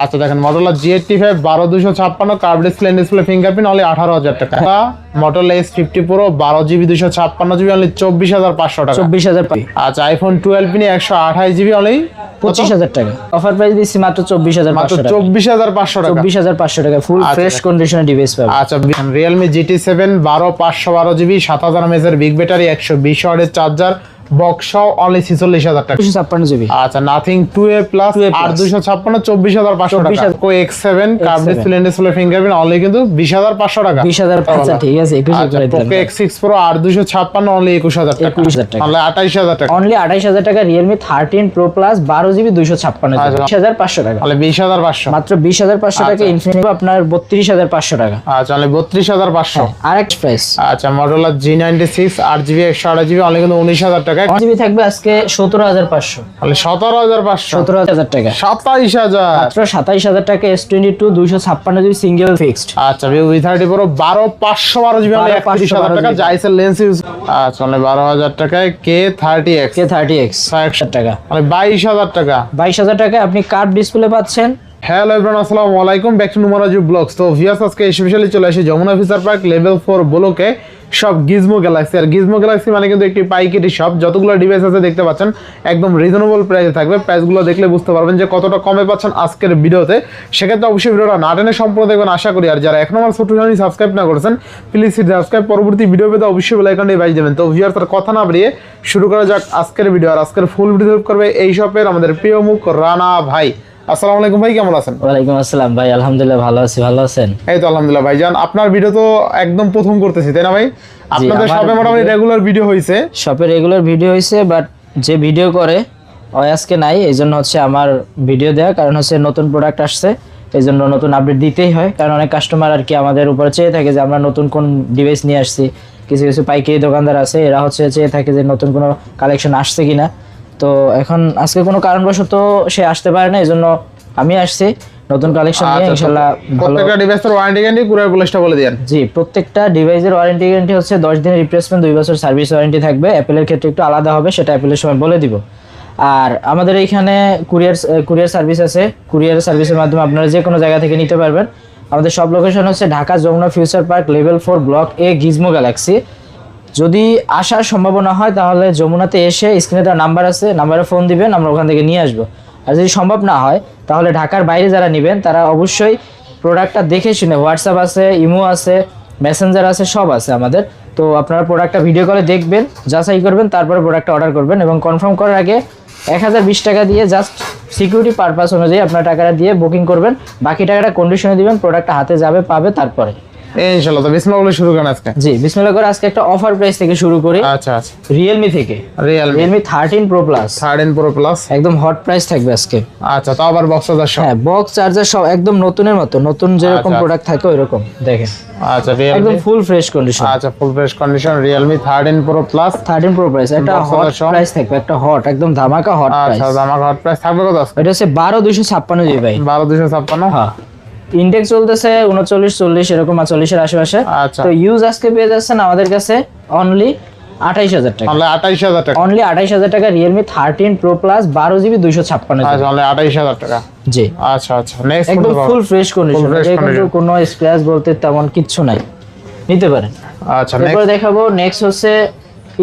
আচ্ছা দেখেন মটোলা জি eighty five বারো দুশো ছাপ্পান্ন curve display display fingerprint only আঠারো হাজার টাকা। মটোলা এস ফিফটি প্রো বারো জিবি দুশো ছাপ্পান্ন জিবি অনলি চব্বিশ হাজার পাঁচশো টাকা। চব্বিশ হাজার আচ্ছা আইফোন টুয়েলভ নিয়ে একশো আঠাশ জিবি অনলি পঁচিশ হাজার টাকা। অফার প্রাইস দিচ্ছি মাত্র চব্বিশ হাজার মাত্র চব্বিশ হাজার পাঁচশো টাকা। চব্বিশ হাজার পাঁচশো টাকা ফুল ফ্রেশ। কন্ডিশনে ডিভাইস পাবে আচ্ছা রিয়েলমি জিটি সেভেন বারো পাঁচশো বারো জিবি সাত হাজার এমএসের বিগ ব্যাটারি একশো বিশ ওয়াটের চার্জার বক্স অনলি ছিচল্লিশ হাজার টাকা। দুশো ছাপ্পান্ন জিবি আচ্ছা নাথিং টু এ প্লাস আর দুশো ছাপ্পান্ন চব্বিশ হাজার পাঁচশো টাকা। কো X seven X7 display display fingerprint only কিন্তু বিশ হাজার পাঁচশো টাকা। বিশ হাজার আচ্ছা ঠিক আছে একুশ আচ্ছা পোকো এক্স সিক্স প্রো আর দুশো ছাপ্পান্ন অনলি একুশ হাজার টাকা। 21,000 টাকা। অনলি আঠাইশ হাজার টাকা। অনলি আঠাইশ হাজার টাকা রিয়েলমি থার্টিন প্রো প্লাস বারো জিবি দুইশো ছাপ্পান্ন আচ্ছা। বিশ হাজার পাঁচশো টাকা। অনলি বিশ হাজার পাঁচশো। মাত্র বিশ হাজার পাঁচশো টাকা আচ্ছা। ইনফিনিটি আপনার বত্রিশ হাজার পাঁচশো টাকা। আচ্ছা অনলি বত্রিশ হাজার পাঁচশো। আর এক প্রাইস আচ্ছা মডেলার জি নাইনটি সিক্স আট জিবি একশো আঠাশ জিবি অনলি কিন্তু উনিশ হাজার টাকা। জিবি থাকবে আজকে সতেরো হাজার পাঁচশো। অনলি সতেরো হাজার পাঁচশো। সতেরো হাজার টাকা। সাতাইশ হাজার। মাত্র সাতাইশ হাজার টাকা এস টোয়েন্টি টু দুইশো ছাপ্পান্ন জিবি সিঙ্গেল ফিক্সড আচ্ছা ভিভো থার্টি প্রো বারো পাঁচশো বারো জিবি অনলি 12, একত্রিশ হাজার টাকা। জাইসের লেন্স ইউজ আচ্ছা অনলি বারো হাজার টাকায় K thirty X K thirty X টাকা। মানে বাইশ হাজার টাকা। বাইশ হাজার টাকা আপনি কার্ড ডিসপ্লে পাচ্ছেন। হ্যালো এভরিওয়ান আসসালামু আলাইকুম। ব্যাক টু নুমারাজু ব্লগস তো ভিয়াস আজকে স্পেশালি চলে আসে Jamuna future park level four ব্লকে সব গিজমো গ্যালাক্সি আর গিজমো গ্যালাক্সি মানে কিন্তু একটি পাইকারি শপ যতগুলো ডিভাইস আছে দেখতে পাচ্ছেন, একদম রিজনেবল প্রাইসে থাকবে। প্রাইসগুলো দেখলে বুঝতে পারবেন যে কতটা কমে পাচ্ছেন আজকের ভিডিওতে। সেক্ষেত্রে অবশ্যই ভিডিওটা না টেনে সম্পূর্ণ দেখবেন, আশা করি। আর যারা এখন আমার ছোট চ্যানেল সাবস্ক্রাইব না করেছেন প্লিজ সাবস্ক্রাইব পরবর্তী ভিডিও পেতে অবশ্যই বেল আইকনটি বাজিয়ে দেবেন। তো ভিউয়ার্স তার কথা না বাড়িয়ে শুরু করা যাক আজকের ভিডিও আর আজকের ফুল ভিডিও করবে এই শপের আমাদের প্রিয় মুখ রানা ভাই। আসসালামু আলাইকুম ভাই কেমন আছেন? ওয়ালাইকুম আসসালাম ভাই আলহামদুলিল্লাহ ভালো আছি ভালো আছেন? এই তো আলহামদুলিল্লাহ ভাইজান আপনার ভিডিও তো একদম প্রথম করতেছি তাই না ভাই? আপনাদের সবে মোটামুটি রেগুলার ভিডিও হয়েছে শপে রেগুলার ভিডিও হয়েছে বাট যে ভিডিও করে আজকে নাই এই জন্য হচ্ছে আমার ভিডিও দেওয়া কারণ হচ্ছে নতুন প্রোডাক্ট আসছে এই জন্য নতুন আপডেট দিতেই হয় কারণ অনেক কাস্টমার আর কি আমাদের উপরে চেয়ে থাকে যে আমরা নতুন কোন ডিভাইস নিয়ে আসছি কিছু কিছু পাইকারি দোকানদার আছে এরা হচ্ছে চেয়ে থাকে যে নতুন কোনো কালেকশন আসছে কিনা। তো এখন আজকে কোনো কারণবশত সে আসতে পারে না এই জন্য আমি আসছি। নতুন কালেকশন নিয়ে আচ্ছা, তো ইনশাল্লাহ প্রত্যেকটা ডিভাইসের ওয়ারেন্টি গ্যারান্টি কুরিয়ার পুলিশটা বলে দেন জি প্রত্যেকটা ডিভাইসের ওয়ারেন্টি গ্যারান্টি হচ্ছে দশ দিনের রিপ্লেসমেন্ট দুই বছর সার্ভিস ওয়ারেন্টি থাকবে। অ্যাপেলের ক্ষেত্রে একটু আলাদা হবে সেটা অ্যাপেলের সময় বলে দিব। আর আমাদের এইখানে কুরিয়ার কুরিয়ার সার্ভিস আছে। কুরিয়ার সার্ভিসের মাধ্যমে আপনারা যে কোনো জায়গা থেকে নিতে পারবেন। আমাদের সব লোকেশন হচ্ছে Dhaka Jamuna future park level four block A Gizmo Galaxy যদি আসার সম্ভাবনা হয়, তাহলে যমুনাতে এসে স্ক্রিনে তার নাম্বার আছে নাম্বারে ফোন দিবেন, আমরা ওখান থেকে নিয়ে আসব। আর যদি সম্ভব না হয়, তাহলে ঢাকার বাইরে যারা নেবেন, তারা অবশ্যই প্রোডাক্টটা দেখে শুনে হোয়াটসঅ্যাপ আছে ইমো আছে মেসেঞ্জার আছে, সব আছে আমাদের। তো আপনারা প্রোডাক্টটা ভিডিও কলে দেখবেন, যাচাই করবেন, তারপরে প্রোডাক্টটা অর্ডার করবেন এবং কনফার্ম করার আগে এক হাজার বিশ টাকা দিয়ে জাস্ট সিকিউরিটি পারপাস অনুযায়ী আপনার টাকাটা দিয়ে বুকিং করবেন। বাকি টাকাটা কন্ডিশনে দিবেন প্রোডাক্টটা হাতে যাবে, পাবে তারপরে। ইনশাআল্লাহ তো বিসমিল্লাহ বলে শুরু করেন আজকে। জি বিসমিল্লাহ করে আজকে একটা অফার প্রাইস থেকে শুরু করি। আচ্ছা আচ্ছা। রিয়েলমি থেকে। Realme Realme thirteen pro plus third pro plus একদম হট প্রাইস থাকবে আজকে। আচ্ছা তো আবার বক্স হাজার সব হ্যাঁ বক্স চার্জার সব একদম নতুনের মতো। নতুন যেরকম আচ্ছা। প্রোডাক্ট থাকে ওই রকম দেখেন। আচ্ছা একদম ফুল ফ্রেশ কন্ডিশন আচ্ছা full fresh condition Realme third pro plus thirteen pro price একটা হট প্রাইস থাকবে একটা হট একদম ধামাকা হট প্রাইস আচ্ছা আমার হট প্রাইস থাকবে কত আজকে? এটা হচ্ছে বারো দুইশো ছাপ্পান্ন জিবি ভাই বারো দুশো ছাপ্পান্ন। হ্যাঁ। ইনটেক্স চলতেছে উনচল্লিশ চল্লিশ এরকম আর চল্লিশের আশেপাশে। আচ্ছা। তো ইউজ আজকে পেয়ে যাচ্ছেন আমাদের কাছে অনলি আঠাইশ হাজার টাকা। আঠাইশ হাজার টাকা। অনলি আঠাইশ হাজার টাকা রিয়েলমি থার্টিন প্রো প্লাস বারো জিবি দুইশো ছাপ্পান্ন আচ্ছা আঠাইশ হাজার টাকা। জি। আচ্ছা আচ্ছা। একদম ফুল ফ্রেশ কন্ডিশন fresh কোনো স্ক্র্যাচ বলতে তেমন কিচ্ছু নাই। নিতে পারেন। আচ্ছা এরপর দেখাবো নেক্সট হচ্ছে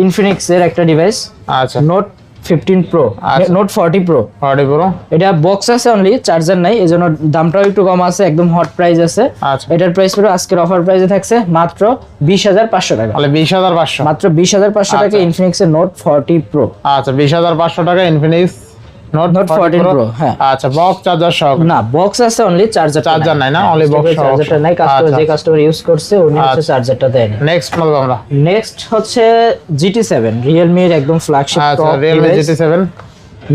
ইনফিনিক্স এর একটা ডিভাইস আচ্ছা। Note fifteen pro. Note forty pro forty pro এটা বক্স আছে অনলি চার্জার নাই এই জন্য দামটাও একটু কম আছে একদম হট প্রাইস আছে। আচ্ছা। এটার প্রাইস পুরো আজকের অফার প্রাইসে থাকছে মাত্র বিশ হাজার পাঁচশো টাকা। তাহলে বিশ হাজার পাঁচশো। মাত্র বিশ হাজার পাঁচশো টাকা ইনফিনিক্সের নোট ফর্টি প্রো আচ্ছা বিশ হাজার পাঁচশো টাকা ইনফিনিক্স নোট Note 14 Pro, হ্যাঁ। আচ্ছা বক্স চার্জার সহ। না বক্স আছে অনলি চার্জার Charger নাই। না? Box সহ চার্জারটা নাই। কাস্টমার আচ্ছা। যে কাস্টমার ইউজ করছে উনি হচ্ছে আচ্ছা। চার্জারটা দেয়নি নেক্সট আমরা। নেক্সট হচ্ছে জিটি সেভেন রিয়েলমির একদম ফ্ল্যাগশিপ আচ্ছা জিটি সেভেন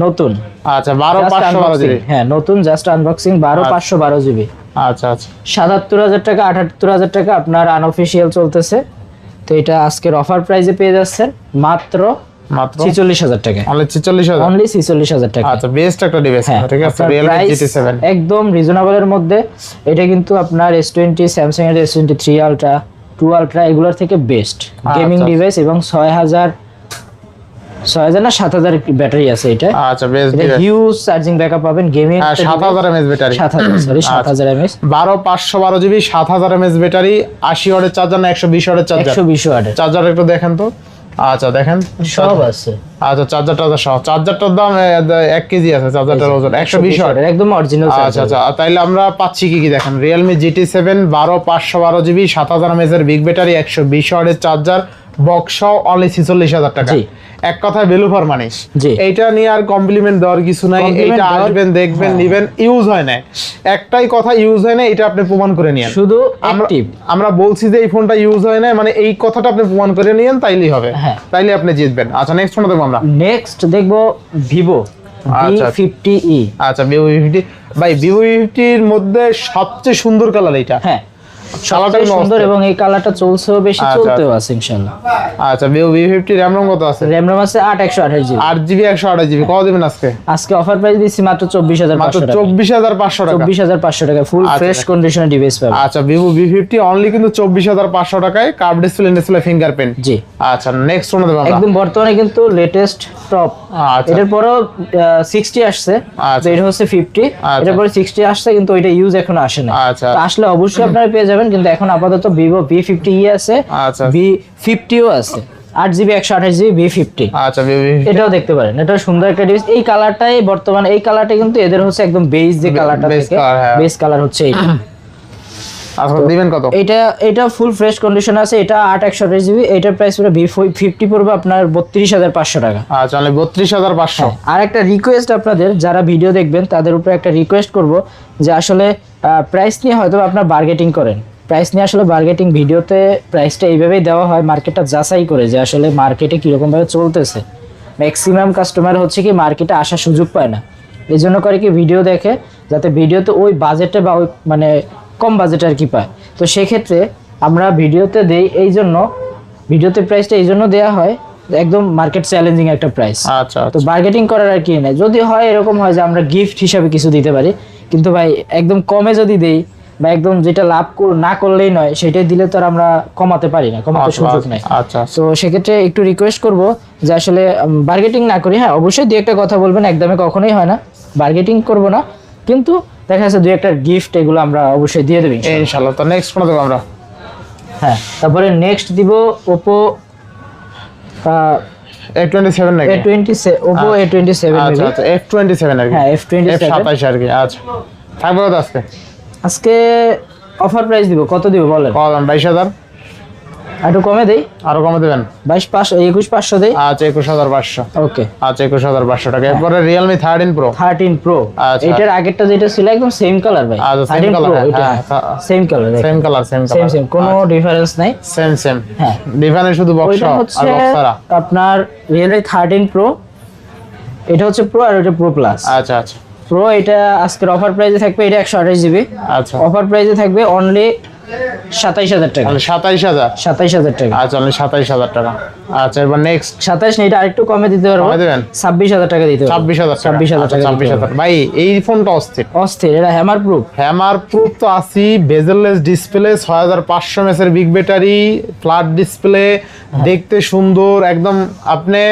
নতুন। আচ্ছা বারো Just পাঁচশো বারো unboxing, জিবি। হ্যাঁ নতুন জাস্ট আনবক্সিং বারো আচ্ছা। পাঁচশো বারো জিবি। আচ্ছা আচ্ছা। সাতাত্তর হাজার টাকা আটাত্তর হাজার টাকা আপনার আনঅফিসিয়াল চলতেছে। তো এটা আজকের অফার প্রাইসে পেয়ে যাচ্ছেন। মাত্র মাত্র? ছিচল্লিশ হাজার টাকা। অনলি ছিচল্লিশ হাজার? অনলি ছিচল্লিশ হাজার টাকা। আচ্ছা বেস্ট একটা ডিভাইস হ্যাঁ ঠিক আছে? আপনার রিয়েলমি price জিটি সেভেন একদম রিজনেবলের মধ্যে। এটা কিন্তু আপনার এস টোয়েন্টি স্যামসাং এর S twenty three ultra two ultra এগুলোর থেকে বেস্ট গেমিং। ডিভাইস এবং ছয় হাজার ছয় হাজার না সাত হাজার ব্যাটারি আছে এটা। আচ্ছা বেশ এটা হিউজ চার্জিং ব্যাকআপ পাবেন। গেমিং হ্যাঁ সাত হাজার এমএস ব্যাটারি। সাত হাজার সরি সাত হাজার এমএস বারো পাঁচশো বারো জিবি সাত হাজার এমএস ব্যাটারি আশি ওয়াটের চার্জার না একশো বিশ ওয়াটের চার্জার একশো বিশ ওয়াটের চার্জার একটু দেখেন তো। আচ্ছা দেখেন। সব আছে। আচ্ছা চার্জার টার্জার সহ। চার্জারটার দাম এক কেজি আছে চার্জারটার ওজন একশো বিশ একদম অরিজিনাল আচ্ছা আচ্ছা তাইলে আমরা পাচ্ছি কি কি দেখেন? রিয়েলমি জিটি সেভেন বারো পাঁচশো বারো জিবি সাত হাজার এমএজের এর বিগ ব্যাটারি একশো বিশ চার্জার বক্স অনলি ছিচল্লিশ হাজার টাকা। এক কথায় ভ্যালু ফর মানি। এইটা নিয়ে আর কমপ্লিমেন্ট দেওয়ার কিছু নাই। এইটা হ্যাঁ। আসবেন দেখবেন নিবেন ইউজ হয় না একটাই কথা ইউজ হয় না এটা আপনি প্রমাণ করে নিয়েন। শুধু আমরা বলছি যে এই ফোনটা ইউজ হয় না মানে এই কথাটা আপনি প্রমাণ করে নিয়েন তাইলেই হবে। হ্যাঁ। তাইলে আপনি জিতবেন। আচ্ছা নেক্সট ফোনটা দেখব আমরা। নেক্সট দেখব ভিভো আচ্ছা। ফিফটি ই আচ্ছা ভিভো ফিফটি ভাই ভিভো ফিফটির মধ্যে সবচেয়ে সুন্দর কালার এইটা। হ্যাঁ। সুন্দর এবং এই কালারটা চলছেও বেশি আচ্ছা, চলতেও আছে ইনশাল্লাহ। আচ্ছা ভিভো কত আছে? আছে আট একশো আঠাশ জিবি আট জিবি একশো আঠাশ জিবি কত দেবেন আজকে? আজকে অফার প্রাইস মাত্র মাত্র পাঁচশো টাকা। চব্বিশ হাজার পাঁচশো টাকা। ফুল আচ্ছা, ফ্রেশ আচ্ছা। কন্ডিশনে ডিভাইস আচ্ছা ভিভো ভি ফিফটি অনলি কিন্তু চব্বিশ হাজার পাঁচশো টাকায় কার্ভ ডিসপ্লে ডিসপ্লে ফিঙ্গারপ্রিন্ট জি। আচ্ছা নেক্সট দেবো একদম বর্তমানে কিন্তু লেটেস্ট টপ আচ্ছা। এটার পরেও সিক্সটি আসছে আচ্ছা। এটা হচ্ছে ফিফটি আচ্ছা। এটার পরে সিক্সটি আসছে কিন্তু ওইটা ইউজ এখন আসে না আচ্ছা। আসলে অবশ্যই আপনারা পেয়ে যাবেন কিন্তু এখন আপাতত ভিভো ভি ফিফটি ই আছে আচ্ছা। ভি ফিফটিও আছে। আট জিবি একশো আঠাশ জিবি ফিফটি আচ্ছা এটাও দেখতে পারেন এটা সুন্দর একটা ডিভাইস এই কালারটাই বর্তমানে এই কালারটা কিন্তু এদের হচ্ছে একদম বেস যে কালারটা থাকে হ্যাঁ। বেস কালার হচ্ছে এইটা। আচ্ছা দিবেন কত? এটা এটা ফুল ফ্রেশ কন্ডিশন আছে এটা আট একশো জিবি এটার প্রাইস পুরো ফিফটি পড়বে আপনার বত্রিশ হাজার পাঁচশো টাকা। আচ্ছা বত্রিশ হাজার পাঁচশো। আর একটা রিকোয়েস্ট আপনাদের যারা ভিডিও দেখবেন তাদের উপরে একটা রিকোয়েস্ট করব যে আসলে প্রাইস নিয়ে হয়তো আপনার বার্গেটিং করেন। প্রাইস নিয়ে আসলে বার্গেটিং ভিডিওতে প্রাইসটা এইভাবেই দেওয়া হয় মার্কেটটা যাচাই করে যে আসলে মার্কেটে কীরকমভাবে চলতেছে। ম্যাক্সিমাম কাস্টমার হচ্ছে কি মার্কেটে আসার সুযোগ পায় না। এই জন্য করে কি ভিডিও দেখে যাতে ভিডিওতে ওই বাজেটে বা ওই মানে কম বাজেটে আর কি পায়। তো সেক্ষেত্রে আমরা ভিডিওতে দেই এই জন্য ভিডিওতে প্রাইসটা এই জন্য দেওয়া হয় একদম মার্কেট চ্যালেঞ্জিং একটা প্রাইস আচ্ছা তো বার্গেটিং করার আর কি নেই। যদি হয় এরকম হয় যে আমরা গিফট হিসাবে কিছু দিতে পারি কিন্তু ভাই একদম কমে যদি দেই বা একদম যেটা লাভ না করলেই নয় সেটাই দিলে তো আর আমরা কমাতে পারি না কমাতে সুযোগ নেই। আচ্ছা। তো সেক্ষেত্রে একটু রিকোয়েস্ট করব যে আসলে বার্গেটিং না করি হ্যাঁ অবশ্যই দু একটা কথা বলবেন একদমে কখনোই হয় না। বার্গেটিং করব না কিন্তু দেখা যাচ্ছে দু একটা গিফট এগুলো আমরা অবশ্যই দিয়ে দেবো। ইনশাল্লাহ তো নেক্সট ফোন দেবো আমরা। হ্যাঁ তারপরে নেক্সট দিব ওপো নাকি? আচ্ছা। আচ্ছা সেভেন আর কি। হ্যাঁ আর কি আচ্ছা। থাকবে আজকে? আজকে অফার প্রাইস দিব কত দিব বলেন বাইশ হাজার। একটু কমে দেই? আরও কমে দেবেন। বাইশ পাঁচশো একুশ পাঁচশো দেই? আচ্ছা একুশ হাজার পাঁচশো। ওকে। আচ্ছা একুশ হাজার পাঁচশো টাকা। এরপরে Realme thirteen pro thirteen pro আচ্ছা। এটার আগেরটা যেটা ছিল একদম সেম কালার ভাই। আচ্ছা, থার্টিন প্রো এটা same colour same colour same same same কোনো ডিফারেন্স নাই। সেম সেম হ্যাঁ। ডিফারেন্স শুধু বক্স আর বক্স আপনার রিয়েলমি থার্টিন প্রো এটা হচ্ছে প্রো আর ওটা প্রো প্লাস আচ্ছা আচ্ছা। প্রো এটা আজকের অফার প্রাইসে থাকবে এটা একশো আঠাশ জিবি আচ্ছা। অফার প্রাইসে থাকবে অনলি সাতাইশ হাজার টাকা। সাতাইশ হাজার? সাতাইশ হাজার টাকা। আচ্ছা সাতাইশ হাজার টাকা। আচ্ছা এবার নেক্সট সাতাইশ না এটা আরেকটু কমে দিতে পারব। দেবেন? ছাব্বিশ হাজার টাকা দিতে ছাব্বিশ হাজার ছাব্বিশ হাজার টাকা ছাব্বিশ হাজার ভাই এই ফোনটা অস্থির। অস্থির এটা হ্যামার প্রুফ হ্যামার প্রুফ তো আছি। বেজেললেস ডিসপ্লে ছয় হাজার পাঁচশো বিগ ব্যাটারি ফ্ল্যাট ডিসপ্লে দেখতে সুন্দর। একদম আপনি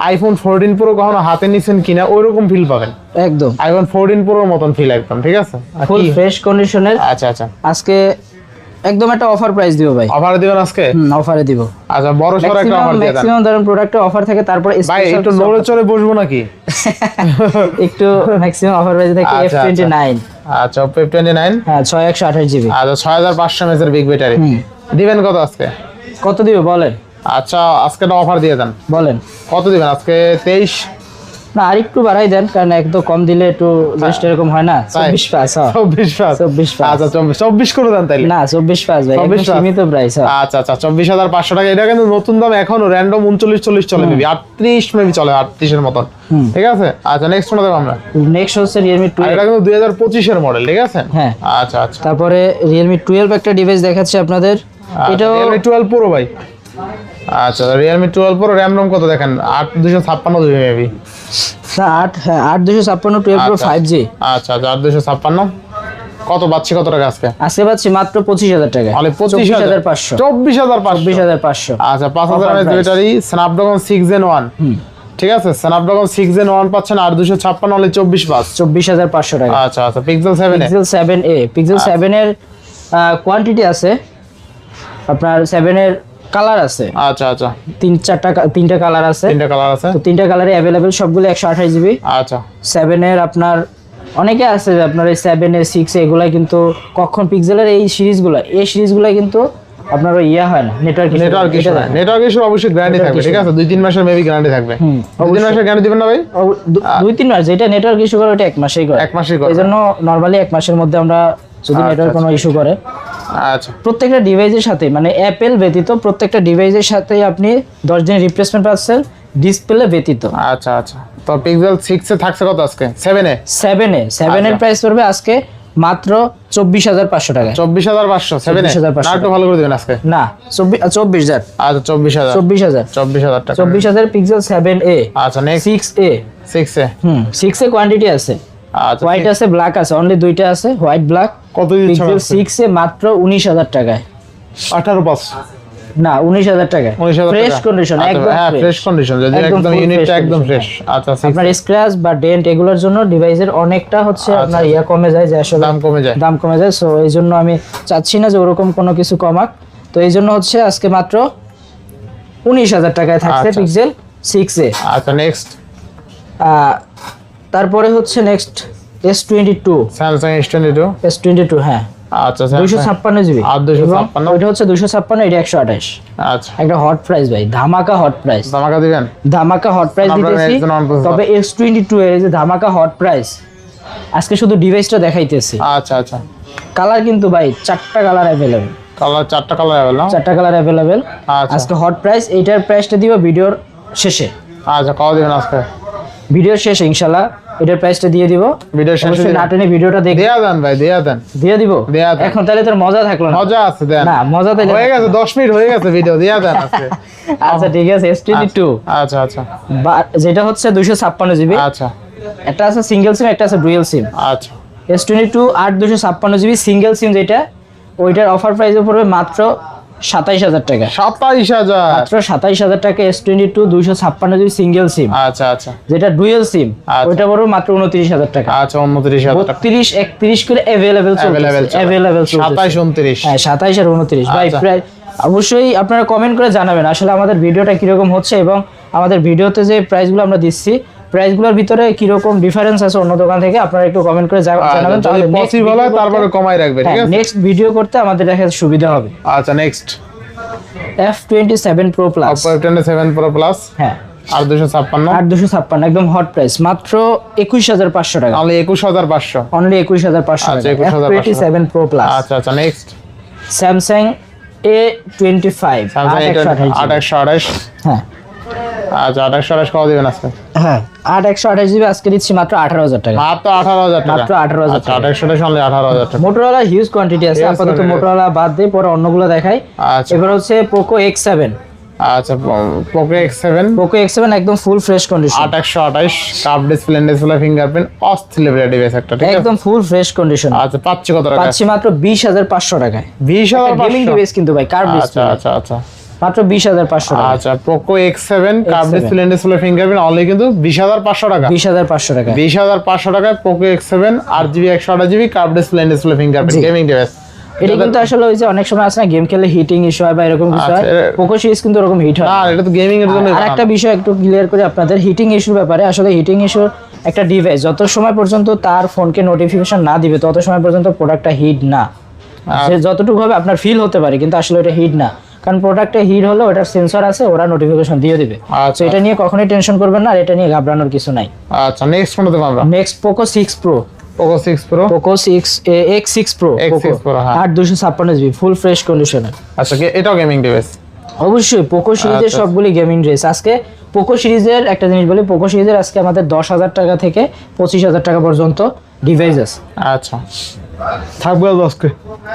আইফোন ফোরটিন প্রো কখনো হাতে নিছেন কিনা ওইরকম ফিল পাবেন। একদম। আইফোন ফোরটিন প্রোর মতন ফিল একদম ঠিক আছে? ফুল ফ্রেশ কন্ডিশনের আচ্ছা আচ্ছা। আজকে একদম একটা অফার প্রাইস দিব ভাই। অফার দিবেন আজকে? হুম অফারে দিব। আচ্ছা বড় সড়ো একটা অফার দিয়ে ম্যাক্সিমাম ধরুন প্রোডাক্টে অফার থাকে তারপরে ভাই একটু নড়ে চড়ে বসবো নাকি? একটু ম্যাক্সিমাম অফার প্রাইস থাকে এফ আচ্ছা, টোয়েন্টি নাইন আচ্ছা ওপো টোয়েন্টি নাইন হ্যাঁ ছয় একশো আঠাশ জিবি আচ্ছা ছয় হাজার পাঁচশো এর বিগ ব্যাটারি দিবেন কত আজকে? কত দিব বলেন। আচ্ছা আজকে একটা অফার দিয়ে দেন। বলেন। কত দিবেন আজকে? তেইশ? না আরেকটু বাড়াই দেন কারণ একদম কম দিলে একটু জাস্ট এরকম হয় না। তাই? চব্বিশ পাঁচ হ্যাঁ। চব্বিশ পাঁচ। চব্বিশ পাঁচ। আচ্ছা চব্বিশ। করে দেন তাইলে। না চব্বিশ পাঁচ ভাই চব্বিশ সীমিত প্রাইস আচ্ছা আচ্ছা চব্বিশ হাজার পাঁচশো টাকা। এটা কিন্তু নতুন দাম এখনও র্যান্ডম উনচল্লিশ চল্লিশ চলে মেবি আটত্রিশ মেবি চলে আটত্রিশের মতন। ঠিক আছে? আচ্ছা নেক্সট দেবো আমরা। নেক্সট হচ্ছে রিয়েলমি আর টুয়েলভ এটা কিন্তু দুই হাজার পঁচিশের মডেল ঠিক আছে? হ্যাঁ। আচ্ছা আচ্ছা। তারপরে রিয়েলমি টুয়েলভ একটা ডিভাইস দেখাচ্ছে আপনাদের। এটাও রিয়েলমি টুয়েলভ প্রো ভাই। আচ্ছা Realme twelve pro RAM ROM কত দেখেন? আট দুশো ছাপ্পান্ন জিবি মেবি। আট হ্যাঁ আট দুশো ছাপ্পান্ন টুয়েলভ প্রো। ফাইভ জি আচ্ছা আচ্ছা আট দুশো ছাপ্পান্ন। কত পাচ্ছি কত টাকা আজকে? আজকে পাচ্ছি মাত্র পঁচিশ হাজার টাকা। তাহলে পঁচিশ হাজার পাঁচশো। চব্বিশ হাজার চব্বিশ হাজার পাঁচশো। আচ্ছা পাঁচ হাজার battery Snapdragon six gen one ঠিক আছে স্ন্যাপড্রাগন সিক্স জেন ওয়ান পাচ্ছেন আর দুশো ছাপ্পান্ন হলে চব্বিশ পাঁচ চব্বিশ হাজার পাঁচশো টাকা। আচ্ছা আচ্ছা Pixel seven Pixel seven A Pixel সেভেনের কোয়ান্টিটি আছে আপনার সেভেনের কালার আছে। আচ্ছা আচ্ছা। তিন চারটা তিনটা কালার আছে। তিনটা কালার আছে? তো তিনটা কালারে অ্যাভেলেবেল সবগুলো একশো আঠাশ জিবি আচ্ছা। সেভেনের আপনার অনেকে আছে যে আপনার এই সেভেন এ সিক্স এগুলা কিন্তু কখন পিক্সেলের এই সিরিজগুলো এই সিরিজগুলো কিন্তু আপনার ইয়ে হয় না network network issue network issue অবশ্যই গ্যারান্টি থাকবে ঠিক আছে? দুই তিন মাসের মেবি গ্যারান্টি থাকবে। দুই তিন মাসের গ্যারান্টি দিবেন না ভাই? দুই তিন মাস যেটা নেটওয়ার্ক ইস্যু করে ওটা এক মাসেই করে। এক মাসের করে। এই জন্য নর্মালি এক মাসের মধ্যে আমরা যদি আচ্ছা, নেটওয়ার্ক কোনো ইস্যু করে। আচ্ছা। প্রত্যেকটা ডিভাইসের সাথে মানে অ্যাপেল ব্যতীত প্রত্যেকটা ডিভাইসের সাথে আপনি দশ দিনের রিপ্লেসমেন্ট পাচ্ছেন ডিসপ্লে ব্যতীত। আচ্ছা আচ্ছা। তো পিক্সেল সিক্স থাকছে কত আজকে? সেভেন সেভেনে সেভেনের আচ্ছা। প্রাইস পড়বে আজকে মাত্র চব্বিশ হাজার পাঁচশো টাকা। চব্বিশ হাজার পাঁচশো সেভেন হাজার 24,500 না একটু ভালো করে দেবেন আজকে? না চব্বিশ চব্বিশ হাজার। আচ্ছা চব্বিশ হাজার। চব্বিশ হাজার। চব্বিশ হাজার টাকা। চব্বিশ হাজার পিক্সেল সেভেন এ আচ্ছা next six A six A? Hmm six A quantity আছে। আচ্ছা হোয়াইট আছে ব্ল্যাক আছে অনলি দুইটা আছে হোয়াইট ব্ল্যাক কত পিক্সেল সিক্স এ মাত্র উনিশ হাজার টাকায়। আঠারো পাঁচ। না উনিশ হাজার টাকায়। উনিশ হাজার ফ্রেশ টাকা। কন্ডিশন আচ্ছা, একদম হ্যাঁ ফ্রেশ কন্ডিশন যদি একদম ইউনিটটা একদম ফ্রেশ আচ্ছা আপনার স্ক্র্যাচ বা ডেন্ট এগুলোর জন্য ডিভাইসের অনেকটা হচ্ছে আচ্ছা, আপনার ইয়া কমে যায় যে আসলে দাম কমে যায়। দাম কমে যায় সো এই জন্য আমি চাচ্ছি না যে ওরকম কোনো কিছু কমাক। তো এই জন্য হচ্ছে আজকে মাত্র উনিশ হাজার টাকায় থাকছে আচ্ছা। Pixel six A. আচ্ছা নেক্সট তারপরে হচ্ছে next S twenty two Samsung S twenty two S twenty two হ্যাঁ। আচ্ছা দুইশো Samsung- ছাপ্পান্ন জিবি। আর 256 ওইটা হচ্ছে দুইশো ছাপ্পান্ন এটা একশো আঠাশ। আচ্ছা। একটা হট প্রাইস ভাই ধামাকা হট প্রাইস ধামাকা দিবেন? ধামাকা হট প্রাইস দিতেছি। তবে এস টোয়েন্টি টু এর যে ধামাকা হট প্রাইস আজকে শুধু ডিভাইসটা দেখাইতেছি। আচ্ছা আচ্ছা। কালার কিন্তু ভাই চারটা কালার অ্যাভেলেবেল কালার চারটা কালার অ্যাভেলেবল না চারটা কালার অ্যাভেলেবেল আচ্ছা। আজকে হট প্রাইস এইটার প্রাইসটা দিব ভিডিওর শেষে। আচ্ছা কত দিবেন আজকে। ভিডিওর শেষে ইনশাল্লাহ। এটার প্রাইসটা দিয়ে দিব। ভিডিও শেষে? না টেনে ভিডিওটা দেখ দেয়া দেন ভাই দেয়া দেন। দিয়ে দিব। দেয়া দেন। এখন তাহলে তোর মজা থাকল না। মজা আছে দেন। না মজা তাইলে হয়ে গেছে দশ মিনিট হয়ে গেছে ভিডিও দেয়া দেন আজকে। আচ্ছা ঠিক আছে এস টোয়েন্টি টু আচ্ছা। আচ্ছা যেটা হচ্ছে দুইশো ছাপ্পান্ন জিবি। আচ্ছা। একটা আছে সিঙ্গেল সিম একটা আছে ডুয়েল সিম আচ্ছা। এস টোয়েন্টি টু আট দুশো ছাপ্পান্ন জিবি সিঙ্গেল সিম যেটা ওইটার অফার প্রাইসে পড়বে মাত্র সাতাইশ হাজার টাকা। সাতাইশ হাজার? মাত্র সাতাইশ হাজার টাকা এস টোয়েন্টি টু দুইশো ছাপ্পান্ন জিবি সিঙ্গেল সিম আচ্ছা আচ্ছা। যেটা ডুয়েল সিম আচ্ছা। ওইটা পড়বে মাত্র উনত্রিশ হাজার টাকা। আচ্ছা উনত্রিশ হাজার বত্রিশ একত্রিশ করে অ্যাভেলেবেল অ্যাভেলেবেল অ্যাভেলেবেল সাতাইশ উনত্রিশ হ্যাঁ সাতাইশ আর উনত্রিশ ভাই আচ্ছা। প্রায় অবশ্যই আপনারা কমেন্ট করে জানাবেন আসলে আমাদের ভিডিওটা কীরকম হচ্ছে এবং আমাদের ভিডিওতে যে প্রাইসগুলো আমরা দিচ্ছি প্রাইসগুলোর ভিতরে কীরকম ডিফারেন্স আছে অন্য দোকান থেকে আপনারা একটু কমেন্ট করে জা- জানাবেন আচ্ছা, তাহলে পসিবল হয় তারপরে কমাই রাখবে ঠিক আছে? নেক্সট ভিডিও করতে আমাদের দেখা সুবিধা হবে। আচ্ছা next F twenty seven pro plus Oppo F twenty seven pro plus হ্যাঁ। আর দুশো ছাপ্পান্ন। আট দুশো ছাপ্পান্ন একদম হট প্রাইস মাত্র একুশ হাজার পাঁচশো টাকা। তাহলে একুশ হাজার পাঁচশো। অনলি একুশ হাজার পাঁচশো আচ্ছা, টাকা। 21,500 টোয়েন্টি সেভেন প্রো প্লাস আচ্ছা আচ্ছা next Samsung A twenty five Samsung আট আঠাশ। হ্যাঁ। আচ্ছা আট আঠাশ কত দিবেন আজকে? হ্যাঁ আট একশো আঠাশ জিবি আজকে দিচ্ছি মাত্র আঠারো হাজার টাকা। মাত্র আঠারো হাজার মাত্র 18,000 আচ্ছা আট একশো আঠাশ অনলি আঠারো হাজার টাকা। মোটরওয়ালা হিউজ কোয়ান্টিটি আছে আপাতত মোটরওয়ালা বাদ দিয়ে পরে অন্যগুলো দেখাই। আচ্ছা। এবার হচ্ছে পোকো এক্স সেভেন আচ্ছা Poco X seven Poco X seven একদম ফুল ফ্রেশ কন্ডিশন আট একশো আঠাশ কাপ ডিসপ্লে ডিসপ্লে ফিঙ্গারপ্রিন্ট অস্থির ডিভাইস একটা ঠিক একদম ফুল ফ্রেশ কন্ডিশন আচ্ছা পাচ্ছি কত টাকা পাচ্ছি মাত্র বিশ হাজার পাঁচশো টাকায়। বিশ হাজার গেমিং ডিভাইস কিন্তু ভাই কার্ভ আচ্ছা আচ্ছা আচ্ছা। মাত্র বিশ হাজার পাঁচশো টাকা। আচ্ছা পোকো এক্স সেভেন কাপ X7 display display fingerprint only কিন্তু বিশ হাজার পাঁচশো টাকা। বিশ হাজার পাঁচশো টাকা। বিশ হাজার পাঁচশো টাকায় ডিসপ্লে ফিঙ্গারপ্রিন্ট গেমিং ডিভাইস এটা কিন্তু আসলে ওই যে অনেক সময় আছে না গেম খেলে হিটিং ইস্যু হয় বা এরকম কিছু হয় আচ্ছা, পোকো সিরিজ কিন্তু হিট হয় না। এটা তো গেমিং এর জন্য আর একটা বিষয় একটু ক্লিয়ার করে আপনাদের হিটিং ইস্যুর ব্যাপারে আসলে হিটিং ইস্যু একটা ডিভাইস যত সময় পর্যন্ত তার ফোনকে নোটিফিকেশন না দিবে তত সময় পর্যন্ত প্রোডাক্টটা হিট না। সে যতটুকু ভাবে আপনার ফিল হতে পারে কিন্তু আসলে এটা হিট না। কারণ প্রোডাক্টে হিট হলে ওটার সেন্সর আছে ওরা নোটিফিকেশন দিয়ে দিবে। আচ্ছা। এটা নিয়ে কখনোই টেনশন করবেন না আর এটা নিয়ে ঘাবড়ানোর কিছু নাই। আচ্ছা নেক্সট কোনটা দেবো আমরা? Next Poco six pro Poco six pro Poco six X six pro X6 Pro, হ্যাঁ। আট দুশো ছাপ্পান্ন জিবি ফুল ফ্রেশ কন্ডিশনের আচ্ছা এটাও গেমিং ডিভাইস অবশ্যই পোকো সিরিজের আচ্ছা। সবগুলি গেমিং ড্রেস আজকে পোকো সিরিজের একটা জিনিস বলি পোকো সিরিজের আজকে আমাদের দশ হাজার টাকা থেকে পঁচিশ হাজার টাকা পর্যন্ত ডিভাইস আছে আচ্ছা। থাকবে আজকে?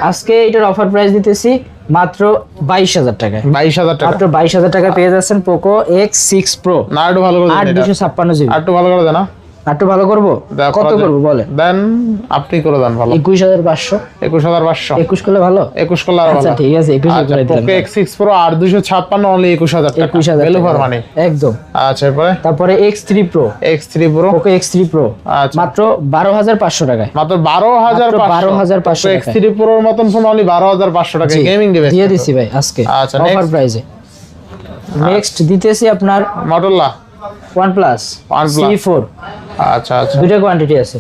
আজকে এটার অফার প্রাইস দিতেছি মাত্র বাইশ হাজার টাকায়। বাইশ হাজার টাকা। মাত্র বাইশ হাজার টাকা পেয়ে যাচ্ছেন পোকো এক্স সিক্স প্রো না একটু ভালো করে আট দুশো ছাপ্পান্ন জিবি। আর একটু ভালো করে দেন একটু ভালো করব? কত। করব বলেন? দেন আপনি করে দেন ভালো। একুশ হাজার পাঁচশো। একুশ হাজার পাঁচশো। একুশ করলে ভালো? একুশ করলে আরও আচ্ছা ঠিক আছে একুশ আচ্ছা করে দিলাম। প্রো আর দুশো ছাপ্পান্ন অনলি একুশ হাজার টাকা। একুশ হাজার ভ্যালু ফর মানি একদম। আচ্ছা এরপরে? তারপরে X three pro X three pro Poco X three pro আচ্ছা। মাত্র বারো হাজার পাঁচশো টাকায়। মাত্র বারো হাজার মাত্র 12,500 এক্স থ্রি প্রোর মতন ফোন অনলি বারো হাজার পাঁচশো টাকা গেমিং ডিভাইস দিয়ে দিছি ভাই আজকে। আচ্ছা, অফার. প্রাইজে নেক্সট দিতেছি আপনার প্লাস OnePlus। সি ফোর আচ্ছা আচ্ছা। দুইটা কোয়ান্টিটি আছে।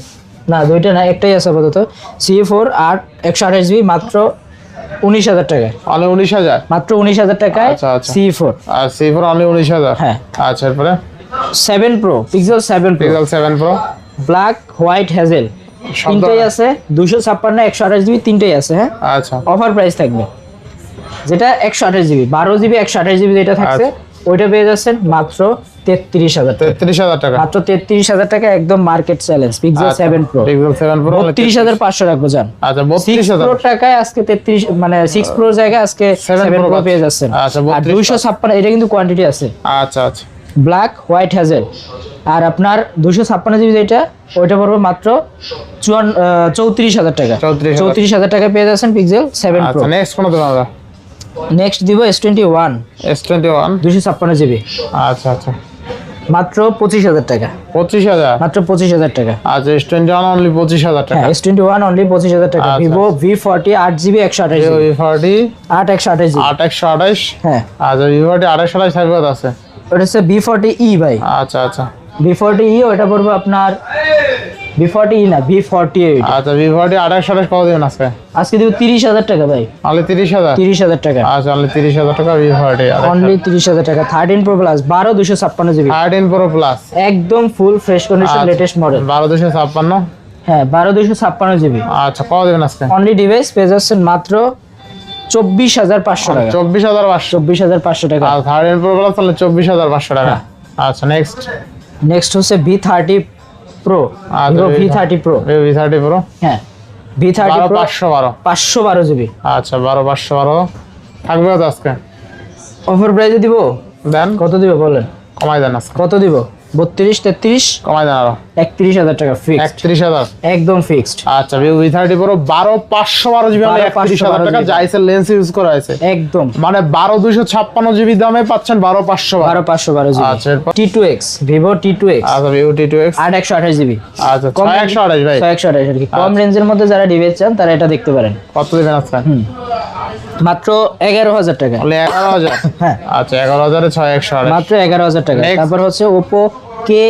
না দুইটা না একটাই আছে আপাতত। সি ফোর আর একশো আঠাশ জিবি মাত্র উনিশ হাজার টাকায়। অনলি উনিশ হাজার? মাত্র উনিশ হাজার টাকায় আচ্ছা। সি ফোর আর সি ফোর অনলি উনিশ হাজার? হ্যাঁ। আচ্ছা এরপরে? Seven pro pixel seven pixel seven pro black white hazel তিনটেই। আছে দুশো ছাপ্পান্ন একশো আঠাশ জিবি তিনটেই আছে হ্যাঁ? আচ্ছা। অফার প্রাইস থাকবে। যেটা একশো আঠাশ জিবি বারো জিবি একশো আঠাশ জিবি যেটা থাকছে আচ্ছা। ওইটা পেয়ে যাচ্ছেন মাত্র তেত্রিশ হাজার তেত্রিশ হাজার টাকা। মাত্র তেত্রিশ হাজার টাকা একদম market challenge pixel seven pro pixel seven pro বত্রিশ হাজার পাঁচশো রাখব যান আচ্ছা বত্রিশ হাজার। টাকায় আজকে তেত্রিশ মানে সিক্স প্রো জায়গায় আজকে সেভেন প্রো পেয়ে যাচ্ছেন। আচ্ছা, আর দুইশো ছাপ্পান্ন এটা কিন্তু কোয়ান্টিটি আছে। আচ্ছা আচ্ছা। ব্ল্যাক হোয়াইট হ্যাজেল আর আপনার দুশো ছাপ্পান্ন জিবি যেটা ওইটা পড়বে মাত্র চুয়ান্ন চৌত্রিশ হাজার টাকা। চৌত্রিশ হাজার। টাকা পেয়ে যাচ্ছেন পিক্সেল সেভেন প্রো নেক্সট কোনো আমরা নেক্সট দিব S twenty one S twenty one দুশো ছাপ্পান্ন জিবি। আচ্ছা আচ্ছা। মাত্র পঁচিশ হাজার টাকা। পঁচিশ হাজার? মাত্র পঁচিশ হাজার টাকা। আচ্ছা এস টোয়েন্টি ওয়ান অনলি পঁচিশ হাজার টাকা। হ্যাঁ এস টোয়েন্টি ওয়ান অনলি পঁচিশ হাজার টাকা। আচ্ছা, ভিভো ভি ফর্টি আট জিবি একশো আঠাশ ভিভো ফর্টি আট একশো আঠাশ আট একশো আঠাশ? হ্যাঁ। আচ্ছা ভিভো ফর্টি আঠাশ আঠাশ থাকবে তো আছে। ওটা হচ্ছে বি ফর্টি ই ভাই। আচ্ছা আচ্ছা। বি ফর্টি ই ওটা পড়বে আপনার ফর্টি না ফর্টি এইট আচ্ছা ফর্টি আঠাশ দেবেন আজকে? আজকে দিব তিরিশ হাজার টাকা ভাই। তিরিশ হাজার? তিরিশ হাজার টাকা। আচ্ছা তিরিশ হাজার টাকা ফর্টি অনলি তিরিশ হাজার টাকা। থার্টিন প্রো প্লাস বারো দুশো ছাপ্পান্ন জিবি। থার্টিন প্রো প্লাস একদম ফুল ফ্রেশ কন্ডিশন আচ্ছা। লেটেস্ট মডেল বারো দুশো ছাপ্পান্ন? হ্যাঁ বারো দুশো ছাপ্পান্ন জিবি। আচ্ছা দেবেন আজকে? অনলি ডিভাইস পেয়ে যাচ্ছেন মাত্র চব্বিশ হাজার পাঁচশো টাকা। চব্বিশ হাজার পাঁচশো। চব্বিশ হাজার পাঁচশো টাকা। থার্টিন প্রো প্লাস তাহলে চব্বিশ হাজার পাঁচশো টাকা। হ্যাঁ। আচ্ছা নেক্সট নেক্সট হচ্ছে ভি থার্টি প্রো আচ্ছা, V thirty pro V thirty pro হ্যাঁ। ভি থার্টি প্রো পাঁচশো বারো। পাঁচশো বারো জিবি আচ্ছা বারো পাঁচশো বারো। থাকবে তো আজকে? অফার প্রাইজে দিব? দেন। কত দিব বলেন? কমাই দেন আজকে। কত দিব? বত্রিশ তেত্রিশ? কমাই দেন আরও একত্রিশ হাজার টাকা ফিক্সড একত্রিশ হাজার। একদম ফিক্সড আচ্ছা ভিভো ভি থার্টি প্রো বারো পাঁচশো বারো জিবি একত্রিশ হাজার টাকা। জাইসের লেন্স ইউজ করা হয়েছে একদম। মানে বারো দুইশো ছাপ্পান্ন জিবি দামে পাচ্ছেন বারো পাঁচশো বারো। পাঁচশো বারো জিবি আচ্ছা T two X Vivo T two X আচ্ছা ভিভো টি টু এক্স আট একশো আঠাশ জিবি আচ্ছা কম একশো আঠাশ ভাই। একশো আঠাশ আর কি। কম আচ্ছা। রেঞ্জের মধ্যে যারা ডিভাইস চান তারা এটা দেখতে পারেন। কত দেবেন আজকে? মাত্র এগারো হাজার টাকা। এগারো হাজার। হ্যাঁ। আচ্ছা এগারো হাজারে ছয় একশো মাত্র এগারো হাজার টাকা. তারপর হচ্ছে Oppo K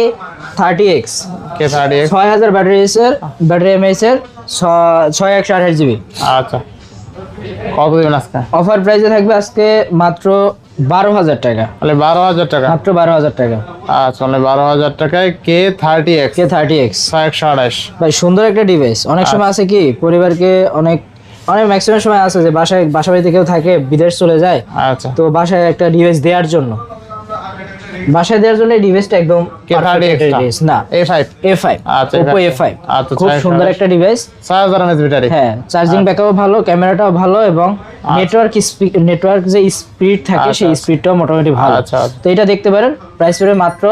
thirty X K thirty X ছয় হাজার ব্যাটারি এর ব্যাটারি এমএস এর ছয় একশো আঠাশ জিবি। আচ্ছা। কত দেবেন আজকে? অফার প্রাইসে থাকবে আজকে মাত্র বারো হাজার টাকা। তাহলে বারো হাজার টাকা। মাত্র বারো হাজার টাকা। আচ্ছা তাহলে বারো হাজার টাকায় K thirty X K thirty X ছয় একশো আঠাশ ভাই সুন্দর একটা ডিভাইস অনেক সময় আছে কি পরিবারকে অনেক অনেক ম্যাক্সিমাম সময় আছে যে বাসায় বাসা বাড়িতে কেউ থাকে বিদেশ চলে যায় আচ্ছা। তো বাসায় একটা ডিভাইস দেওয়ার জন্য। বাসায় দেওয়ার জন্য এই ডিভাইসটা একদম। এক্স না। এ ফাইভ এ ফাইভ আচ্ছা, ওপো এ A5 ফাইভ আচ্ছা, খুব সুন্দর একটা ডিভাইস ছয় হাজার এমএচ ব্যাটারি। হ্যাঁ চার্জিং ব্যাকআপও ভালো ক্যামেরাটাও ভালো এবং নেটওয়ার্ক নেটওয়ার্ক যে স্পিড থাকে আচ্ছা, সেই আচ্ছা। স্পিডটাও মোটামুটি ভালো। আচ্ছা, আচ্ছা। তো এটা দেখতে পারেন প্রাইস পড়বে মাত্র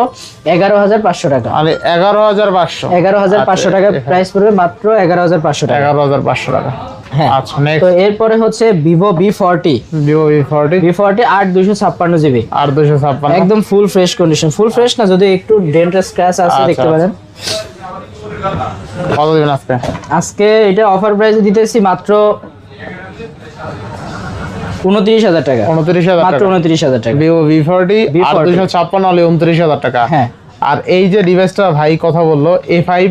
এগারো হাজার পাঁচশো টাকা। তাহলে এগারো হাজার পাঁচশো। এগারো হাজার পাঁচশো আচ্ছা, টাকা প্রাইস পড়বে মাত্র এগারো হাজার পাঁচশো টাকা। এগারো হাজার পাঁচশো টাকা। হ্যাঁ। আচ্ছা তো এরপরে হচ্ছে Vivo B forty Vivo V forty B forty আট দুশো ছাপ্পান্ন জিবি আর দুশো ছাপ্পান্ন। একদম full fresh condition full fresh না যদি একটু ডেন্ট স্ক্র্যাচ আছে আচ্ছা, দেখতে আচ্ছা। পারেন। কত দেবেন আজকে? আজকে এটা অফার প্রাইসে দিতেছি মাত্র উনত্রিশ হাজার টাকা। উনত্রিশ হাজার মাত্র উনত্রিশ হাজার টাকা। ভিভো ভি ফর্টি আর V40 দুশো ছাপ্পান্ন হলে উনত্রিশ হাজার টাকা। হ্যাঁ। আর এই যে ডিভাইসটা ভাই কথা বলল এ ফাইভ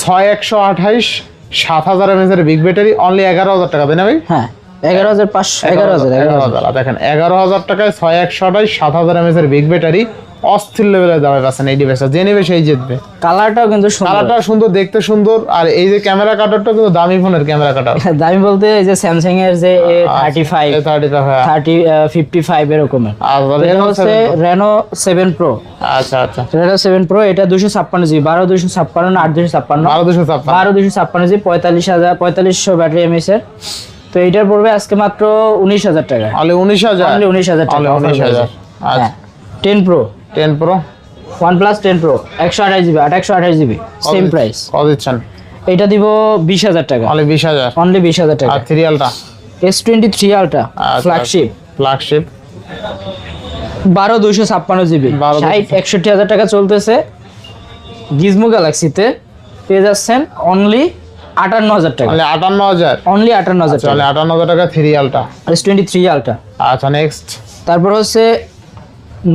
ছয় একশো আঠাইশ সাত হাজার এমএস এর বিগ ব্যাটারি অনলি এগারো হাজার টাকা তাই না ভাই? হ্যাঁ এগারো হাজার পাঁচশো এগারো হাজার এগারো হাজার। দেখেন এগারো হাজার টাকায় ছয় একশো আঠাইশ সাত হাজার এমএস এর বিগ ব্যাটারি অস্থির লেভেলের দামে পাচ্ছেন এই ডিভাইসটা যে নেবে সেই জিতবে। কালারটাও কিন্তু সুন্দর। কালারটা সুন্দর দেখতে সুন্দর আর এই যে ক্যামেরা কাটারটা কিন্তু দামি ফোনের ক্যামেরা কাটার দামি বলতে এই যে স্যামসাং এর যে A thirty five thirty fifty five এরকমের। আর Reno হচ্ছে 7 রেনো সেভেন প্রো আচ্ছা আচ্ছা। রেনো সেভেন প্রো এটা দুশো ছাপ্পান্ন জিবি বারো দুশো ছাপ্পান্ন আট দুশো ছাপ্পান্ন। বারো দুশো ছাপ্পান্ন। বারো দুশো ছাপ্পান্ন জিবি পঁয়তাল্লিশ হাজার পঁয়তাল্লিশশো ব্যাটারি এমএস এর। তো এইটার পড়বে আজকে মাত্র উনিশ হাজার টাকা। উনিশ হাজার? উনিশ হাজার টাকা উনিশ হাজার। আচ্ছা। হ্যাঁ। Ten pro ten pro one plus ten pro একশো আঠাশ জিবি আট একশো আঠাশ জিবি সেম প্রাইস কত দিচ্ছেন এটা দিব বিশ হাজার টাকা। অনলি বিশ হাজার? অনলি বিশ হাজার টাকা। আর সিরিয়ালটা S twenty three ultra flagship flagship বারো দুইশো ছাপ্পান্ন জিবি 12 ষাট একষট্টি হাজার টাকা চলতেছে। গিজমো গ্যালাক্সিতে পেয়ে যাচ্ছেন অনলি আটান্ন হাজার টাকা। আটান্ন হাজার? অনলি আটান্ন হাজার টাকা। আটান্ন হাজার টাকা সিরিয়ালটা এস টোয়েন্টি থ্রি আলট্রা আচ্ছা নেক্সট তারপর হচ্ছে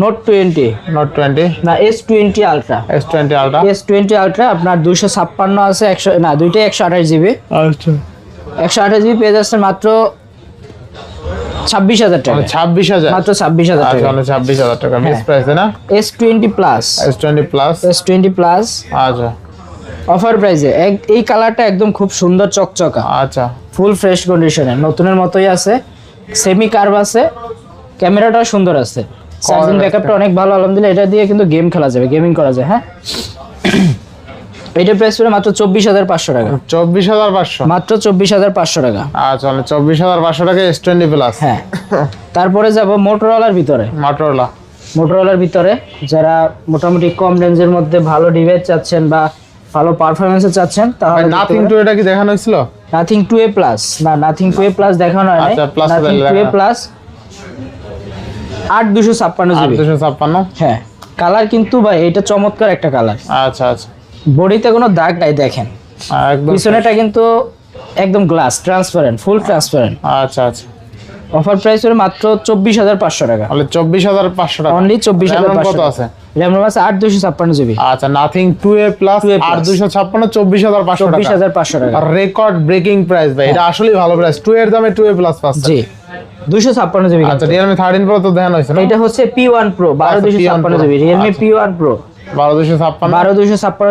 নোট টোয়েন্টি নোট টোয়েন্টি না S twenty ultra S twenty ultra S twenty ultra আপনার ছাপ্পান্ন আছে একশো না দুইটাই একশো আঠাশ জিবি। আচ্ছা। একশো আঠাশ জিবি পেয়ে যাচ্ছেন মাত্র ছাব্বিশ হাজার টাকা। ছাব্বিশ হাজার। মাত্র ছাব্বিশ হাজার আচ্ছা টাকা। ছাব্বিশ হাজার টাকা। না? S twenty plus S twenty plus S twenty plus আচ্ছা। অফার প্রাইসে এই কালারটা একদম খুব সুন্দর চকচকা। আচ্ছা। ফুল ফ্রেশ কন্ডিশনে নতুনের মতোই আছে। সেমি কার্ভ আছে। ক্যামেরাটাও সুন্দর আছে। চার্জিং ব্যাকআপটা অনেক ভালো আলহামদুলিল্লাহ। এটা দিয়ে কিন্তু গেম খেলা যাবে গেমিং করা যায় হ্যাঁ? এটা প্রাইস পড়ে মাত্র চব্বিশ হাজার পাঁচশো টাকা। চব্বিশ হাজার পাঁচশো? মাত্র চব্বিশ হাজার পাঁচশো টাকা। আচ্ছা অনলি চব্বিশ হাজার পাঁচশো টাকা এস টোয়েন্টি প্লাস হ্যাঁ। তারপরে যাব মোটরওয়ালার ভিতরে। মোটরোলা মোটরওয়ালার ভিতরে যারা মোটামুটি কম রেঞ্জের মধ্যে ভালো ডিভাইস চাচ্ছেন বা ভালো পারফরমেন্স চাচ্ছেন তাহলে নাথিং টু এটা কি দেখানো হয়েছিল? নাথিং টু এ প্লাস না নাথিং টু এ প্লাস দেখানো হয় নাথিং টু এ প্লাস আট দুশো ছাপ্পান্ন জিবি। দুশো ছাপ্পান্ন? হ্যাঁ। কালার কিন্তু ভাই এটা চমৎকার একটা কালার। আচ্ছা আচ্ছা। বডিতে কোনো দাগ নাই দেখেন। পিছনেটা কিন্তু একদম গ্লাস ট্রান্সপারেন্ট ফুল ট্রান্সপারেন্ট আচ্ছা আচ্ছা। অফার প্রাইস হলো মাত্র চব্বিশ হাজার পাঁচশো টাকা। তাহলে চব্বিশ হাজার পাঁচশো টাকা। অনলি চব্বিশ হাজার কত আছে? র্যাম রোম আছে আট দুশো ছাপ্পান্ন জিবি। আচ্ছা nothing two A plus 2A আর plus। দুশো ছাপ্পান্ন চব্বিশ হাজার পাঁচশো চব্বিশ টাকা হাজার পাঁচশো টাকা। রেকর্ড ব্রেকিং প্রাইস ভাই। এটা আসলেই ভালো প্রাইস টু এর দামে টু এ প্লাস পাচ্ছে। জি। দুশো ছাপ্পান্ন জিবি আচ্ছা তো দেখানো হয়েছে এটা হচ্ছে আচ্ছা, P1 Pro। জিবি। রিয়েলমি আচ্ছা।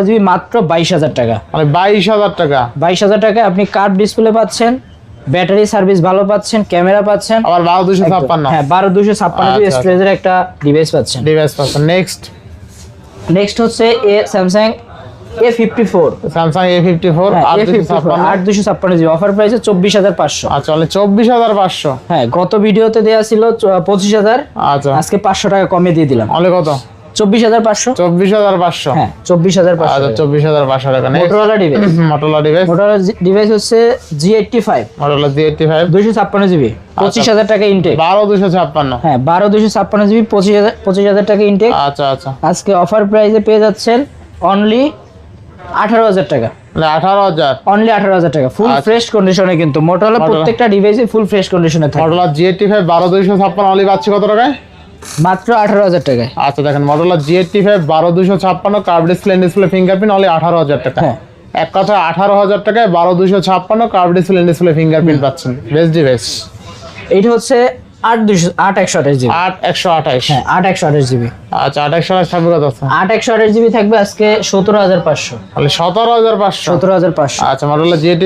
জিবি মাত্র টাকা। মানে বাইশ হাজার টাকা? বাইশ হাজার আপনি কার্ভ ডিসপ্লে পাচ্ছেন ব্যাটারি সার্ভিস ভালো পাচ্ছেন ক্যামেরা পাচ্ছেন। আবার বারো দুশো ছাপ্পান্ন? হ্যাঁ বারো দুশো ছাপ্পান্ন জিবি স্টোরেজের একটা ডিভাইস পাচ্ছেন। ডিভাইস পাচ্ছেন। নেক্সট নেক্সট হচ্ছে A Samsung A fifty four Samsung A fifty four আট দুশো ছাপ্পান্ন। আট দুশো ছাপ্পান্ন জিবি। অফার প্রাইসে চব্বিশ হাজার পাঁচশো। আচ্ছা তাহলে চব্বিশ হাজার পাঁচশো। হ্যাঁ গত ভিডিওতে দেওয়া ছিল পঁচিশ হাজার। আচ্ছা। আজকে পাঁচশো টাকা কমে দিয়ে দিলাম। অনলি কত? চব্বিশ হাজার পাঁচশো। চব্বিশ হাজার পাঁচশো। হ্যাঁ চব্বিশ হাজার পাঁচশো। আচ্ছা চব্বিশ হাজার পাঁচশো টাকা। নেক্সট ডিভাইস মোটরলা ডিভাইস মোটরওয়ালা ডিভাইস হচ্ছে G eighty five Motorola G eighty five দুইশো ছাপ্পান্ন জিবি। পঁচিশ হাজার টাকা ইনটেক বারো দুশো ছাপ্পান্ন। হ্যাঁ বারো দুশো ছাপ্পান্ন জিবি পঁচিশ হাজার পঁচিশ হাজার টাকা ইনটেক আচ্ছা আচ্ছা। আজকে অফার প্রাইসে পেয়ে যাচ্ছেন অনলি আঠারো হাজার টাকা। আঠারো হাজার? অনলি আঠারো হাজার টাকা। ফুল। ফ্রেশ কন্ডিশনে কিন্তু। মোটরওয়ালা প্রত্যেকটা ডিভাইসে ফুল ফ্রেশ কন্ডিশনে থাকে। মোটরলা জি এইটটি ফাইভ বারো দুশো ছাপ্পান্ন অনলি পাচ্ছি কত টাকায়? মাত্র আঠারো হাজার টাকায়। আচ্ছা দেখেন মডেল জি এইটটি ফাইভ বারো দুশো ছাপ্পান্ন curve display display fingerprint only আঠারো হাজার টাকা। হ্যাঁ। এক কথা আঠারো হাজার টাকায় বারো দুশো ছাপ্পান্ন কার্ভ ডিসপ্লে ডিসপ্লে ফিঙ্গারপ্রিন্ট পাচ্ছেন। বেস্ট ডিভাইস এইটা হচ্ছে আট দুশো আট একশো আঠাশ জিবি। আট একশো আঠাশ। হ্যাঁ আট একশো আঠাশ জিবি। আচ্ছা আট একশো আঠাশ থাকবে কত? আছে আট একশো আঠাশ জিবি থাকবে আজকে সতেরো হাজার পাঁচশো। তাহলে সতেরো হাজার পাঁচশো। সতেরো হাজার পাঁচশো। আচ্ছা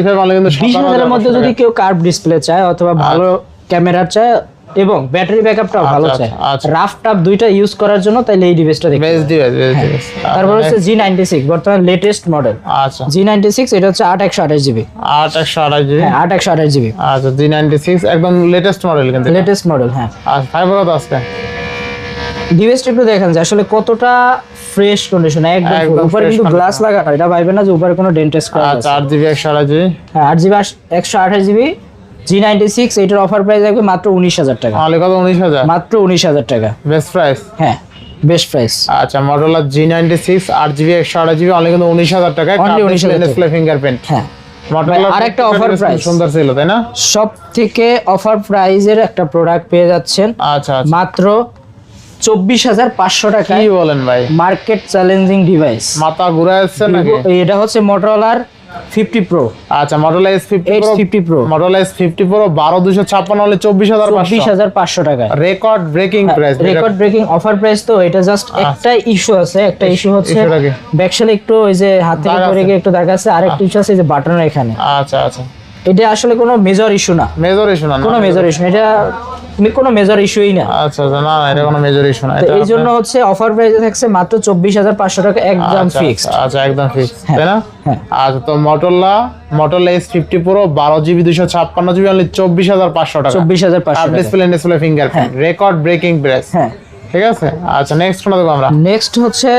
ফাইভ কিন্তু বিশ হাজারের মধ্যে যদি কেউ কার্ভ ডিসপ্লে চায় অথবা ভালো ক্যামেরা চায় এবং ব্যাটারি ব্যাকআপটাও ভালো আচ্ছা, চায় আচ্ছা। রাফ টাফ দুইটা ইউজ করার জন্য তাইলে এই ডিভাইসটা দেখতে বেস্ট ডিভাইস বেস্ট ডিভাইস তারপর হচ্ছে জি নাইনটি সিক্স বর্তমান লেটেস্ট মডেল আচ্ছা। জি নাইনটি সিক্স এটা হচ্ছে আট একশো আঠাশ জিবি আট একশো আঠাশ জিবি হ্যাঁ জিবি আচ্ছা জি নাইনটি সিক্স একদম লেটেস্ট মডেল কিন্তু লেটেস্ট মডেল হ্যাঁ। আচ্ছা ফাইভ কত আজকে ডিভাইসটা একটু দেখেন যে আসলে কতটা ফ্রেশ কন্ডিশন একদম উপরে কিন্তু গ্লাস লাগানো এটা ভাইবেন না যে উপরে কোনো ডেন্টেস্ট করা আচ্ছা আছে। আট জিবি একশো আঠাশ জিবি হ্যাঁ আট জিবি একশো আঠাশ জিবি জি নাইনটি সিক্স এটার অফার প্রাইস থাকবে মাত্র উনিশ হাজার টাকা। তাহলে কত উনিশ হাজার? মাত্র উনিশ হাজার টাকা। বেস্ট প্রাইস হ্যাঁ বেস্ট প্রাইস আচ্ছা মডেল জি নাইনটি সিক্স আট জিবি একশো আঠাশ জিবি অনলি কিন্তু উনিশ হাজার টাকায় Only 19,000 টাকা। ডিসপ্লে ফিঙ্গারপ্রিন্ট হ্যাঁ আরেকটা offer price। সুন্দর ছিল তাই না? সব থেকে অফার প্রাইজের একটা প্রোডাক্ট পেয়ে যাচ্ছেন। আচ্ছা আচ্ছা। মাত্র চব্বিশ হাজার পাঁচশো কি বলেন ভাই? মার্কেট চ্যালেঞ্জিং ডিভাইস মাথা ঘুরে আসছে নাকি? এটা হচ্ছে মোটরলার ফিফটি প্রো। আচ্ছা model S fifty pro model S fifty pro বারো দুশো ছাপ্পান্ন হলে চব্বিশ হাজার চব্বিশ হাজার পাঁচশো টাকা record breaking price record breaking offer price তো এটা জাস্ট একটা ইস্যু আছে একটা ইস্যু হচ্ছে ব্যাকশালে একটু ওই যে হাতে দাগ আছে। একটু দাগ আছে আরেকটা ইস্যু আছে এই যে বাটনের এখানে। আচ্ছা আচ্ছা। এটা আসলে কোনো মেজর ইস্যু না। মেজর ইস্যু না? কোনো মেজর ইস্যু এটা কোনো মেজর ইস্যুই না। আচ্ছা আচ্ছা না না এটা কোনো মেজর ইস্যু না। এই জন্য হচ্ছে অফার প্রাইসে থাকছে মাত্র চব্বিশ হাজার পাঁচশো টাকা একদম আচ্ছা, ফিক্সড আচ্ছা, আচ্ছা একদম ফিক্স হ্যাঁ, তাই না? হ্যাঁ। আচ্ছা তো Motorola Motorola S fifty pro বারো জিবি দুশো ছাপ্পান্ন জিবি অনলি চব্বিশ হাজার পাঁচশো টাকা। চব্বিশ হাজার পাঁচশো display display fingerprint record breaking price হ্যাঁ। ঠিক আছে? আচ্ছা নেক্সট কোনটা দেখব আমরা? নেক্সট হচ্ছে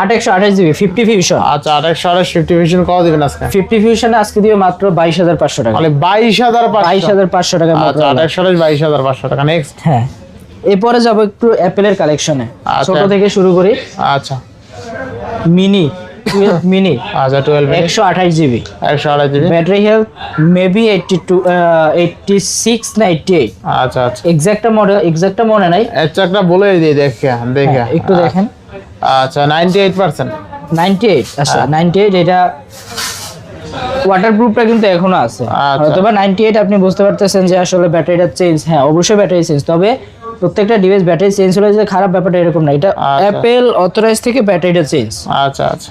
আট একশো আঠাশ জিবি ফিফটি ফিউশন আচ্ছা আঠাশশো আঠাশ ফিফটি ভিশন কত দিবেন আজকে? ফিফটি ফিউশনে আজকে দিয়ে মাত্র বাইশ হাজার পাঁচশো টাকা। মানে বাইশ হাজার বাইশ হাজার পাঁচশো টাকা আচ্ছা Motorola। আঠাশশো আঠাশ বাইশ হাজার পাঁচশো টাকা। নেক্সট হ্যাঁ। এরপরে যাব একটু অ্যাপেলের কালেকশনে আচ্ছা। ছোট থেকে শুরু করি। আচ্ছা। মিনি মিনি আচ্ছা টুয়েলভ একশো আঠাশ জিবি। একশো আঠাশ GB. Battery health maybe eighty two eighty six না এইটটি এইট আচ্ছা। আচ্ছা মডেল মনে নাই। এর চাকটা বলে দিই দেখে দেখে। হ্যাঁ, একটু দেখেন। আচ্ছা ninety eight percent ninety eight আচ্ছা হ্যাঁ। নাইনটি এইট এটা ওয়াটার প্রুফটা কিন্তু এখনও আছে। আচ্ছা। অথবা নাইনটি এইট আপনি বুঝতে পারতেছেন যে আসলে ব্যাটারিটা চেঞ্জ হ্যাঁ অবশ্যই ব্যাটারি চেঞ্জ তবে প্রত্যেকটা ডিভাইস ব্যাটারি চেঞ্জ হলে যে খারাপ ব্যাপারটা এরকম না এটা আচ্ছা। অ্যাপেল অথরাইজ থেকে ব্যাটারিটা চেঞ্জ আচ্ছা আচ্ছা।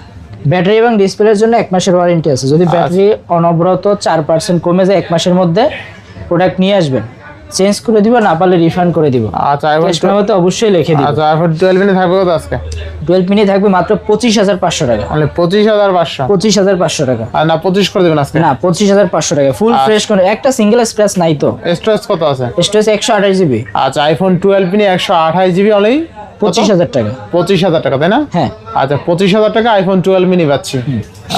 ব্যাটারি এবং ডিসপ্লের জন্য এক মাসের ওয়ারেন্টি আছে। যদি ব্যাটারি অনবরত চার পার্সেন্ট কমে যায় এক মাসের মধ্যে প্রোডাক্ট নিয়ে আসবেন। চেঞ্জ করে দিব না পারলে রিফান্ড করে দিব। আচ্ছা আইফোন মেমোতে অবশ্যই লিখে দিব। আচ্ছা আইফোন টুয়েলভ মিনিট থাকবে কত আজকে? টুয়েলভ মিনিট থাকবে মাত্র পঁচিশ হাজার পাঁচশো টাকা। মানে পঁচিশ হাজার পাঁচশো? পঁচিশ হাজার পাঁচশো টাকা। আর না পঁচিশ করে দেবেন আজকে? না পঁচিশ হাজার পাঁচশো টাকা। ফুল। ফ্রেশ করে একটা সিঙ্গেল স্ক্র্যাচ নাই তো। স্টোরেজ কত আছে? স্টোরেজ একশো আঠাশ জিবি আচ্ছা আইফোন টুয়েলভ মিনি একশো আঠাশ জিবি অনলি পঁচিশ হাজার টাকা। পঁচিশ হাজার টাকা তাই না? হ্যাঁ। আচ্ছা পঁচিশ হাজার টাকা আইফোন টুয়েলভ মিনি পাচ্ছি।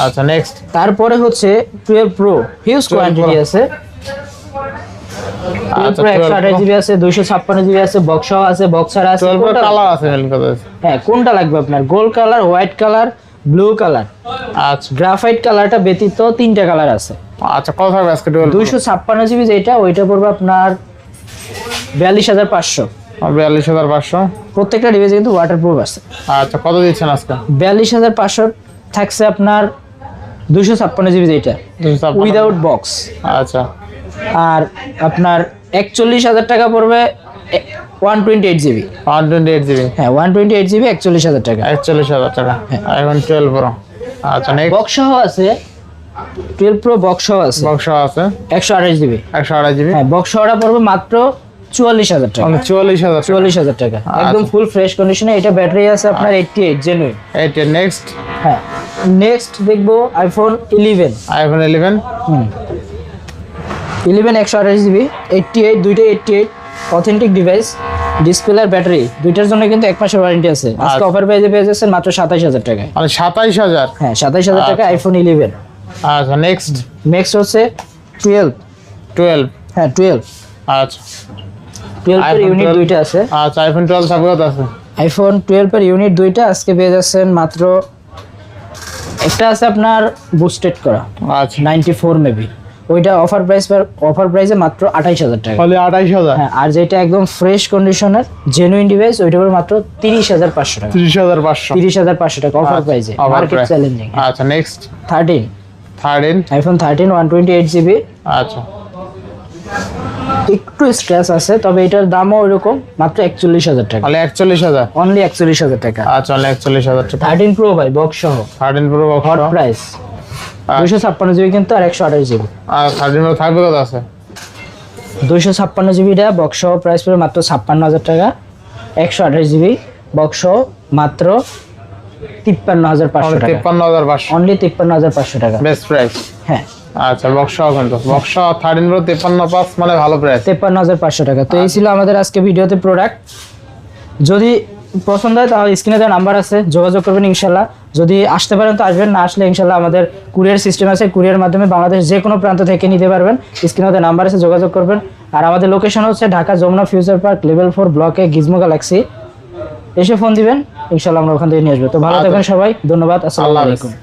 আচ্ছা নেক্সট তারপরে হচ্ছে টুয়েলভ প্রো হিউজ কোয়ান্টিটি আছে আচ্ছা প্রো একশো আঠাশ টুয়েলভ জিবি আছে দুইশো ছাপ্পান্ন জিবি আছে বক্সাও আছে বক্সার আছে কালার আছে মেল কত আছে হ্যাঁ কোনটা লাগবে আপনার? Gold colour white colour blue colour আচ্ছা। গ্রাফাইট কালারটা ব্যতীত তিনটা কালার আছে। আচ্ছা কত থাকবে আজকে দুইশো ছাপ্পান্ন জিবি যেটা ওইটা পড়বে আপনার বিয়াল্লিশ হাজার পাঁচশো। বিয়াল্লিশ হাজার পাঁচশো? প্রত্যেকটা ডিভাইস কিন্তু ওয়াটার প্রুফ আছে। আচ্ছা কত দিচ্ছেন আজকে? বিয়াল্লিশ হাজার পাঁচশো থাকছে আপনার দুইশো ছাপ্পান্ন জিবি যেটা। উইদাউট বক্স আচ্ছা। আর আপনার একচল্লিশ হাজার টাকা পড়বে one twenty eight GB one twenty eight GB হ্যাঁ ওয়ান টোয়েন্টি এইট জিবি একচল্লিশ হাজার টাকা। একচল্লিশ হাজার টাকা। আইফোন টুয়েলভ প্রো আচ্ছা বক্স সহ আছে টুয়েলভ প্রো বক্স সহ আছে। বক্স সহ আছে? একশো আঠাশ জিবি একশো আড়াই জিবি হ্যাঁ বক্স সহটা পড়বে মাত্র চুয়াল্লিশ হাজার টাকা। মানে চুয়াল্লিশ হাজার চুয়াল্লিশ হাজার টাকা। একদম ফুল ফ্রেশ কন্ডিশনে এটা ব্যাটারি আছে আপনার eighty eight genuine eight next হ্যাঁ। নেক্সট দেখব iPhone eleven iPhone eleven hmm. Eleven একশো আঠাশ জিবি এইটটি এইট দুইটাই eighty eight authentic device display আর ব্যাটারি দুইটার জন্য কিন্তু এক মাসের ওয়ারেন্টি আছে। আজকে আচ্ছা। অফার পেয়ে পেয়ে যাচ্ছেন মাত্র সাতাশ হাজার টাকায়। মানে সাতাইশ হাজার? হ্যাঁ সাতাশ হাজার টাকা আইফোন ইলেভেন আচ্ছা নেক্সট নেক্সট হচ্ছে টুয়েলভ টুয়েলভ হ্যাঁ টুয়েলভ আচ্ছা। টুয়েলভের ইউনিট 12 দুইটা আছে। আচ্ছা আইফোন টুয়েলভ থাকবে আছে। আইফোন টুয়েলভের ইউনিট দুইটা আজকে পেয়ে যাচ্ছেন মাত্র একটা আছে আপনার বুস্টেড করা। আচ্ছা। নাইনটি ফোর মেবি ওইটা অফার প্রাইস অফার প্রাইসে মাত্র আঠাইশ হাজার টাকা। তাহলে আঠাইশ হাজার। হ্যাঁ আর যেটা একদম ফ্রেশ কন্ডিশনের জেনুইন ডিভাইস ওইটা মাত্র তিরিশ হাজার পাঁচশো টাকা। তিরিশ হাজার পাঁচশো। তিরিশ হাজার পাঁচশো টাকা অফার প্রাইসে মার্কেট চ্যালেঞ্জিং আচ্ছা next thirteen thirteen iPhone thirteen one twenty eight GB আচ্ছা। একটু স্ক্র্যাচ আছে তবে এটার দামও ওইরকম মাত্র একচল্লিশ হাজার টাকা। তাহলে একচল্লিশ হাজার। অনলি একচল্লিশ হাজার টাকা। আচ্ছা তাহলে একচল্লিশ হাজার টাকা। থার্টিন প্রো ভাই বক্স সহ। থার্টিন প্রো হট প্রাইস দুইশো ছাপ্পান্ন জিবি কিন্তু আর একশো আঠাশ জিবি। আর থার্টিন থাকবে কত আছে? দুইশো ছাপ্পান্ন জিবিটা বক্স প্রাইস পড়বে মাত্র ছাপ্পান্ন হাজার টাকা। একশো আঠাশ জিবি বক্স মাত্র তিপ্পান্ন হাজার পাঁচশো টাকা। তিপ্পান্ন হাজার পাঁচশো। অনলি তিপ্পান্ন হাজার পাঁচশো টাকা। বেস্ট প্রাইস হ্যাঁ। আচ্ছা বক্স কিন্তু। বক্স থার্টিন প্রো তিপ্পান্ন পাঁচ মানে ভালো প্রাইস তেপ্পান্ন হাজার পাঁচশো টাকা। তো এই ছিল আমাদের আজকে ভিডিওতে প্রোডাক্ট যদি পছন্দ হয় তাহলে স্ক্রিনে দেওয়া নাম্বার আছে যোগাযোগ করবেন ইনশাল্লাহ। যদি আসতে পারেন তো আসবেন না আসলে ইনশাল্লাহ আমাদের কুরিয়ার সিস্টেম আছে কুরিয়ার মাধ্যমে বাংলাদেশ যে কোনো প্রান্ত থেকে নিতে পারবেন। স্ক্রিনে দেওয়া নাম্বার আছে যোগাযোগ করবেন। আর আমাদের লোকেশন হচ্ছে Dhaka Jamuna future park level four ব্লকে গিজমো গ্যালাক্সি এসে ফোন দিবেন ইনশাল্লাহ আমরা ওখান থেকে নিয়ে আসব। তো ভালো আচ্ছা। থাকবেন সবাই ধন্যবাদ আসসালামু আলাইকুম।